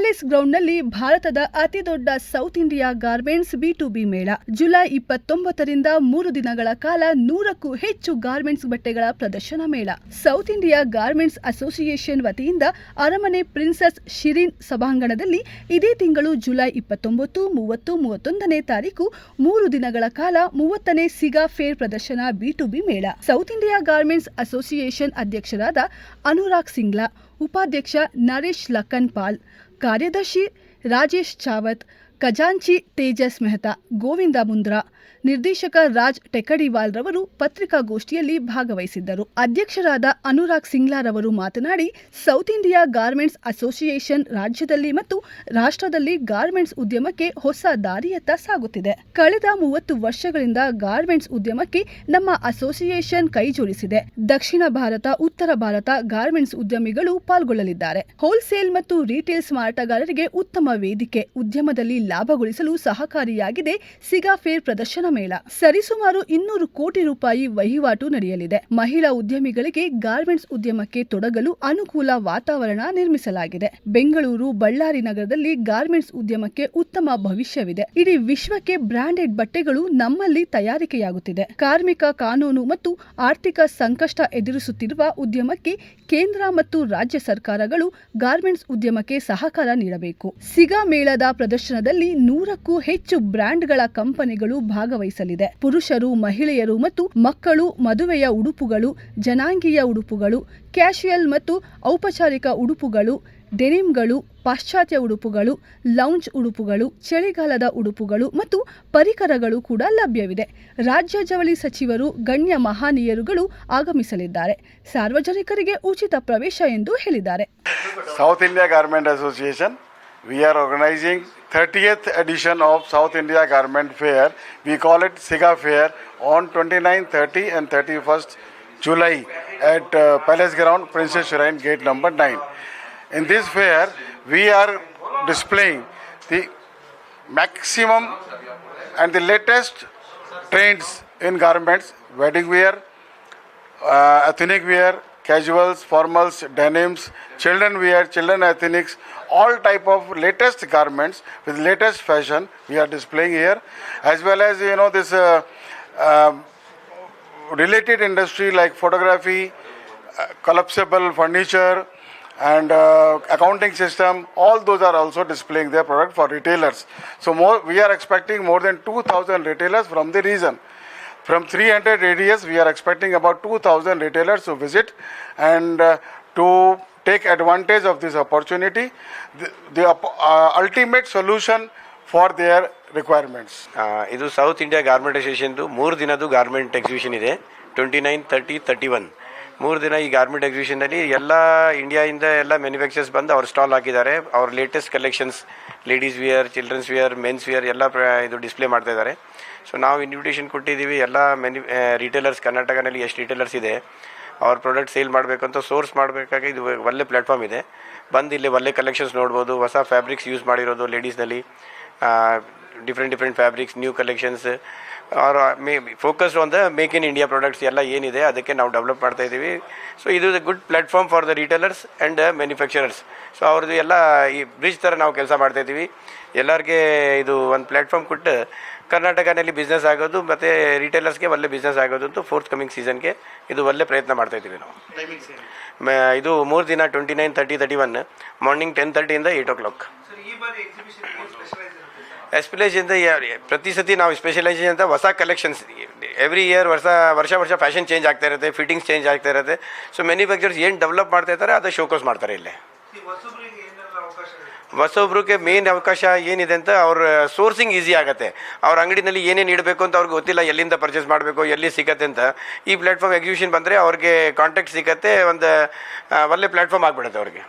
Palace ಗ್ರೌಂಡ್ನಲ್ಲಿ ಭಾರತದ ಅತಿದೊಡ್ಡ south India garments B to B ಮೇಳ. ಜುಲೈ ಇಪ್ಪತ್ತೊಂಬತ್ತರಿಂದ ಮೂರು ದಿನಗಳ ಕಾಲ ನೂರಕ್ಕೂ ಹೆಚ್ಚು ಗಾರ್ಮೆಂಟ್ಸ್ ಬಟ್ಟೆಗಳ ಪ್ರದರ್ಶನ ಮೇಳ. ಸೌತ್ ಇಂಡಿಯಾ ಗಾರ್ಮೆಂಟ್ಸ್ ಅಸೋಸಿಯೇಷನ್ ವತಿಯಿಂದ ಅರಮನೆ ಪ್ರಿನ್ಸಸ್ ಶಿರಿನ್ ಸಭಾಂಗಣದಲ್ಲಿ ಇದೇ ತಿಂಗಳು ಜುಲೈ ಇಪ್ಪತ್ತೊಂಬತ್ತು, ಮೂವತ್ತು, ಮೂವತ್ತೊಂದನೇ ತಾರೀಕು ಮೂರು ದಿನಗಳ ಕಾಲ ಮೂವತ್ತನೇ ಸಿಗಾ ಫೇರ್ ಪ್ರದರ್ಶನ ಬಿ ಟು ಬಿ ಮೇಳ. ಸೌತ್ ಇಂಡಿಯಾ ಗಾರ್ಮೆಂಟ್ಸ್ ಅಸೋಸಿಯೇಷನ್ ಅಧ್ಯಕ್ಷರಾದ ಅನುರಾಗ್ ಸಿಂಗ್ಲಾ, ಉಪಾಧ್ಯಕ್ಷ ನರೇಶ್ ಲಕ್ಕನ್ ಪಾಲ್ ಕಾರ್ಯದರ್ಶಿ ರಾಜೇಶ್ ಚಾವತ್ ಖಜಾಂಚಿ ತೇಜಸ್ ಮೆಹ್ತಾ ಗೋವಿಂದ ಮುಂದ್ರಾ ನಿರ್ದೇಶಕ ರಾಜ್ ಟೆಕಡಿವಾಲ್ ರವರು ಪತ್ರಿಕಾಗೋಷ್ಠಿಯಲ್ಲಿ ಭಾಗವಹಿಸಿದ್ದರು. ಅಧ್ಯಕ್ಷರಾದ ಅನುರಾಗ್ ಸಿಂಗ್ಲಾರವರು ಮಾತನಾಡಿ, ಸೌತ್ ಇಂಡಿಯಾ ಗಾರ್ಮೆಂಟ್ಸ್ ಅಸೋಸಿಯೇಷನ್ ರಾಜ್ಯದಲ್ಲಿ ಮತ್ತು ರಾಷ್ಟ್ರದಲ್ಲಿ ಗಾರ್ಮೆಂಟ್ಸ್ ಉದ್ಯಮಕ್ಕೆ ಹೊಸ ದಾರಿಯತ್ತ ಸಾಗುತ್ತಿದೆ. ಕಳೆದ ಮೂವತ್ತು ವರ್ಷಗಳಿಂದ ಗಾರ್ಮೆಂಟ್ಸ್ ಉದ್ಯಮಕ್ಕೆ ನಮ್ಮ ಅಸೋಸಿಯೇಷನ್ ಕೈಜೋಡಿಸಿದೆ ದಕ್ಷಿಣ ಭಾರತ, ಉತ್ತರ ಭಾರತ ಗಾರ್ಮೆಂಟ್ಸ್ ಉದ್ಯಮಿಗಳು ಪಾಲ್ಗೊಳ್ಳಲಿದ್ದಾರೆ. ಹೋಲ್ಸೇಲ್ ಮತ್ತು ರೀಟೇಲ್ಸ್ ಮಾರಾಟಗಾರರಿಗೆ ಉತ್ತಮ ವೇದಿಕೆ, ಉದ್ಯಮದಲ್ಲಿ ಲಾಭಗೊಳಿಸಲು ಸಹಕಾರಿಯಾಗಿದೆ ಸಿಗಾ ಫೇರ್ ಪ್ರದರ್ಶನ ಮೇಳ. ಸರಿಸುಮಾರು ಇನ್ನೂರು ಕೋಟಿ ರೂಪಾಯಿ ವಹಿವಾಟು ನಡೆಯಲಿದೆ. ಮಹಿಳಾ ಉದ್ಯಮಿಗಳಿಗೆ ಗಾರ್ಮೆಂಟ್ಸ್ ಉದ್ಯಮಕ್ಕೆ ತೊಡಗಲು ಅನುಕೂಲ ವಾತಾವರಣ ನಿರ್ಮಿಸಲಾಗಿದೆ. ಬೆಂಗಳೂರು ಬಳ್ಳಾರಿ ನಗರದಲ್ಲಿ ಗಾರ್ಮೆಂಟ್ಸ್ ಉದ್ಯಮಕ್ಕೆ ಉತ್ತಮ ಭವಿಷ್ಯವಿದೆ. ಇಡೀ ವಿಶ್ವಕ್ಕೆ ಬ್ರಾಂಡೆಡ್ ಬಟ್ಟೆಗಳು ನಮ್ಮಲ್ಲಿ ತಯಾರಿಕೆಯಾಗುತ್ತಿದೆ. ಕಾರ್ಮಿಕ ಕಾನೂನು ಮತ್ತು ಆರ್ಥಿಕ ಸಂಕಷ್ಟ ಎದುರಿಸುತ್ತಿರುವ ಉದ್ಯಮಕ್ಕೆ ಕೇಂದ್ರ ಮತ್ತು ರಾಜ್ಯ ಸರ್ಕಾರಗಳು ಗಾರ್ಮೆಂಟ್ಸ್ ಉದ್ಯಮಕ್ಕೆ ಸಹಕಾರ ನೀಡಬೇಕು. ಸಿಗಾ ಮೇಳದ ಪ್ರದರ್ಶನದಲ್ಲಿ ನೂರಕ್ಕೂ ಹೆಚ್ಚು ಬ್ರ್ಯಾಂಡ್ಗಳ ಕಂಪನಿಗಳು ಭಾಗವಹಿಸಲಿದೆ. ಪುರುಷರು ಮಹಿಳೆಯರು ಮತ್ತು ಮಕ್ಕಳು ಮದುವೆಯ ಉಡುಪುಗಳು ಜನಾಂಗೀಯ ಉಡುಪುಗಳು ಕ್ಯಾಶುಯಲ್ ಮತ್ತು ಔಪಚಾರಿಕ ಉಡುಪುಗಳು ಡೆನಿಮ್ಗಳು ಪಾಶ್ಚಾತ್ಯ ಉಡುಪುಗಳು ಲೌಂಜ್ ಉಡುಪುಗಳು ಚಳಿಗಾಲದ ಉಡುಪುಗಳು ಮತ್ತು ಪರಿಕರಗಳು ಕೂಡ ಲಭ್ಯವಿದೆ. ರಾಜ್ಯ ಜವಳಿ ಸಚಿವರು ಗಣ್ಯ ಮಹಾನೀಯರುಗಳು ಆಗಮಿಸಲಿದ್ದಾರೆ. ಸಾರ್ವಜನಿಕರಿಗೆ ಉಚಿತ ಪ್ರವೇಶ ಎಂದು ಹೇಳಿದ್ದಾರೆ. South India garment Association, we are organizing 30th edition of South India Garment Fair. We call it SIGA Fair on 29, 30 and 31st July at uh, Palace Ground, Princess Shrine, gate number 9. In this fair, we are displaying the maximum and the latest trends in garments, wedding wear, uh, ethnic wear, casuals, formals, denims, children wear, children ethnics, all type of latest garments with latest fashion we are displaying here, as well as you know this uh, um, related industry like photography, uh, collapsible furniture, and uh, accounting system. All those are also displaying their product for retailers. So more, we are expecting more than 2,000 retailers from the region. From 300 radius, we are expecting about 2,000 retailers to visit and uh, to take advantage of this opportunity, the, the uh, ultimate solution for their requirements. ಇದು south India garment ಅಸೋಸಿಯೇಷನ್ದು ಮೂರು ದಿನದ್ದು garment exhibition ಇದೆ twenty nine thirty thirty one ಮೂರು ದಿನ ಈ garment ಎಕ್ಸಿಬಿಷನಲ್ಲಿ ಎಲ್ಲ ಇಂಡಿಯಾಯಿಂದ ಎಲ್ಲ ಮ್ಯಾನುಫ್ಯಾಕ್ಚರ್ಸ್ ಬಂದು ಅವ್ರ ಸ್ಟಾಲ್ ಹಾಕಿದ್ದಾರೆ. ಅವ್ರ latest collections ladies wear children's wear men's wear ಎಲ್ಲ ಇದು ಡಿಸ್ಪ್ಲೇ ಮಾಡ್ತಾ ಇದ್ದಾರೆ. ಸೊ ನಾವು ಇನ್ವಿಟೇಷನ್ ಕೊಟ್ಟಿದ್ದೀವಿ. ಎಲ್ಲ ಮೆನು ರಿಟೇಲರ್ಸ್ ಕರ್ನಾಟಕನಲ್ಲಿ ಎಷ್ಟು ರಿಟೇಲರ್ಸ್ ಇದೆ, ಅವ್ರ ಪ್ರಾಡಕ್ಟ್ ಸೇಲ್ ಮಾಡಬೇಕಂತ ಸೋರ್ಸ್ ಮಾಡಬೇಕಾಗಿ ಇದು ಒಳ್ಳೆ ಪ್ಲ್ಯಾಟ್ಫಾರ್ಮ್ ಇದೆ. ಬಂದು ಇಲ್ಲಿ ಒಳ್ಳೆ ಕಲೆಕ್ಷನ್ಸ್ ನೋಡ್ಬೋದು. ಹೊಸ ಫ್ಯಾಬ್ರಿಕ್ಸ್ ಯೂಸ್ ಮಾಡಿರೋದು ಲೇಡೀಸ್ನಲ್ಲಿ different different fabrics new collections are may focused on the make in India products ಎಲ್ಲ ಏನಿದೆ ಅದಕ್ಕೆ ನಾವು ಡೆವಲಪ್ ಮಾಡ್ತಾ ಇದ್ದೀವಿ. ಸೊ ಇದು good platform for the retailers and manufacturers so ಅವ್ರದ್ದು ಎಲ್ಲ ಈ ಬ್ರಿಡ್ಜ್ ಥರ ನಾವು ಕೆಲಸ ಮಾಡ್ತಾ ಇದ್ದೀವಿ. ಎಲ್ಲರಿಗೆ ಇದು ಒಂದು ಪ್ಲ್ಯಾಟ್ಫಾರ್ಮ್ ಕೊಟ್ಟು ಕರ್ನಾಟಕನಲ್ಲಿ ಬಿಸ್ನೆಸ್ ಆಗೋದು ಮತ್ತು ರಿಟೇಲರ್ಸ್ಗೆ ಒಳ್ಳೆ ಬಿಸ್ನೆಸ್ ಆಗೋದು ಅಂತ ಫೋರ್ತ್ ಕಮಿಂಗ್ ಸೀಸನ್ಗೆ ಇದು ಒಳ್ಳೆ ಪ್ರಯತ್ನ ಮಾಡ್ತಾ ಇದ್ದೀವಿ ನಾವು. ಇದು ಮೂರು ದಿನ twenty nine thirty thirty one morning ten ತರ್ಟಿಯಿಂದ eight o'clock ಸ್ಪೆಷಲೈಸಿಂದ ಪ್ರತಿ ಸತಿ ನಾವು ಸ್ಪೆಷಲೈಸೇಷನ್ ಅಂತ ಹೊಸ ಕಲೆಕ್ಷನ್ಸ್ ಎವ್ರಿ ಇಯರ್ ವರ್ಷ ವರ್ಷ ವರ್ಷ ಫ್ಯಾಷನ್ ಚೇಂಜ್ ಆಗ್ತಾ ಇರುತ್ತೆ ಫಿಟ್ಟಿಂಗ್ಸ್ ಚೇಂಜ್ ಆಗ್ತಾ ಇರುತ್ತೆ. ಸೊ ಮ್ಯಾನುಫ್ಯಾಕ್ಚರ್ಸ್ ಏನು ಡೆವಲಪ್ ಮಾಡ್ತಾ ಇರ್ತಾರೆ ಅದು ಶೋಕೋಸ್ ಮಾಡ್ತಾರೆ ಇಲ್ಲೇ. ಹೊಸೊಬ್ರಿಗೆ ಮೇನ್ ಅವಕಾಶ ಏನಿದೆ ಅಂತ ಅವ್ರ ಸೋರ್ಸಿಂಗ್ ಈಸಿ ಆಗುತ್ತೆ. ಅವ್ರ ಅಂಗಡಿನಲ್ಲಿ ಏನೇನು ಇಡಬೇಕು ಅಂತ ಅವ್ರಿಗೆ ಗೊತ್ತಿಲ್ಲ ಎಲ್ಲಿಂದ ಪರ್ಚೇಸ್ ಮಾಡಬೇಕು ಎಲ್ಲಿ ಸಿಗತ್ತೆ ಅಂತ. ಈ ಪ್ಲಾಟ್ಫಾರ್ಮ್ ಎಕ್ಸಿಬಿಷನ್ ಬಂದರೆ ಅವ್ರಿಗೆ ಕಾಂಟ್ಯಾಕ್ಟ್ ಸಿಗತ್ತೆ ಒಂದು ಒಳ್ಳೆ ಪ್ಲಾಟ್ಫಾರ್ಮ್ ಆಗಿಬಿಡುತ್ತೆ ಅವ್ರಿಗೆ.